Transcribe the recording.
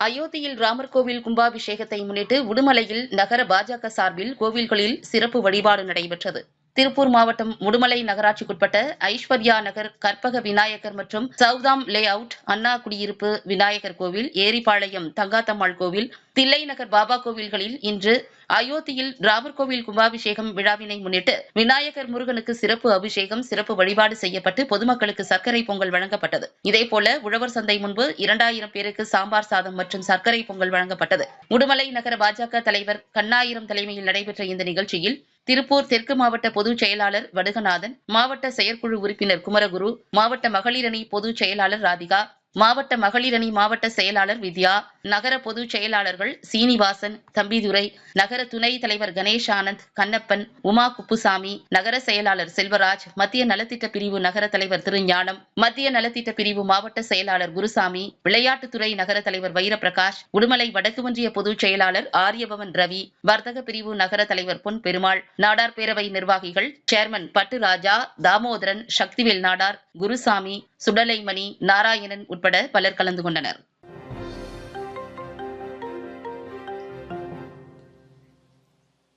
அயோத்தியில் ராமர் கோவில் கும்பாபிஷேகத்தை முன்னிட்டு உடுமலையில் நகர பாஜக சார்பில் கோவில்களில் சிறப்பு வழிபாடு நடைபெற்றது. திருப்பூர் மாவட்டம் உடுமலை நகராட்சிக்குட்பட்ட ஐஸ்வர்யா நகர் கற்பக விநாயகர் மற்றும் சவுதாம் லே அவுட் அண்ணா குடியிருப்பு விநாயகர் கோவில் ஏரிபாளையம் தங்காத்தம்மாள் கோவில் தில்லை நகர் பாபா கோவில்களில் இன்று அயோத்தியில் ராமர் கோவில் கும்பாபிஷேகம் விழாவினை முன்னிட்டு விநாயகர் முருகனுக்கு சிறப்பு அபிஷேகம் சிறப்பு வழிபாடு செய்யப்பட்டு பொதுமக்களுக்கு சர்க்கரை பொங்கல் வழங்கப்பட்டது. இதேபோல உழவர் சந்தை முன்பு இரண்டாயிரம் பேருக்கு சாம்பார் சாதம் மற்றும் சர்க்கரை பொங்கல் வழங்கப்பட்டது. உடுமலை நகர பாஜக தலைவர் கண்ணாயிரம் தலைமையில் நடைபெற்ற இந்த நிகழ்ச்சியில் திருப்பூர் தெற்கு மாவட்ட பொதுச் செயலாளர் வடுகநாதன் மாவட்ட செயற்குழு உறுப்பினர் குமரகுரு மாவட்ட மகளிரணி பொதுச் செயலாளர் ராதிகா மாவட்ட மகளிரணி மாவட்ட செயலாளர் வித்யா நகர பொதுச் செயலாளர்கள் சீனிவாசன் தம்பிதுரை நகர துணை தலைவர் கணேஷ் ஆனந்த் கண்ணப்பன் உமா குப்புசாமி நகர செயலாளர் செல்வராஜ் மத்திய நலத்திட்ட பிரிவு நகர தலைவர் திருஞானம் மத்திய நலத்திட்ட பிரிவு மாவட்ட செயலாளர் குருசாமி விளையாட்டுத்துறை நகர தலைவர் வைரப்பிரகாஷ் உடுமலை வடக்கு ஒன்றிய பொதுச் செயலாளர் ஆரியபவன் ரவி வர்த்தக பிரிவு நகர தலைவர் பொன் பெருமாள் நாடார் பேரவை நிர்வாகிகள் சேர்மன் பட்டு ராஜா தாமோதரன் சக்திவேல் நாடார் குருசாமி சுடலைமணி நாராயணன் உட்பட பலர் கலந்து கொண்டனர்.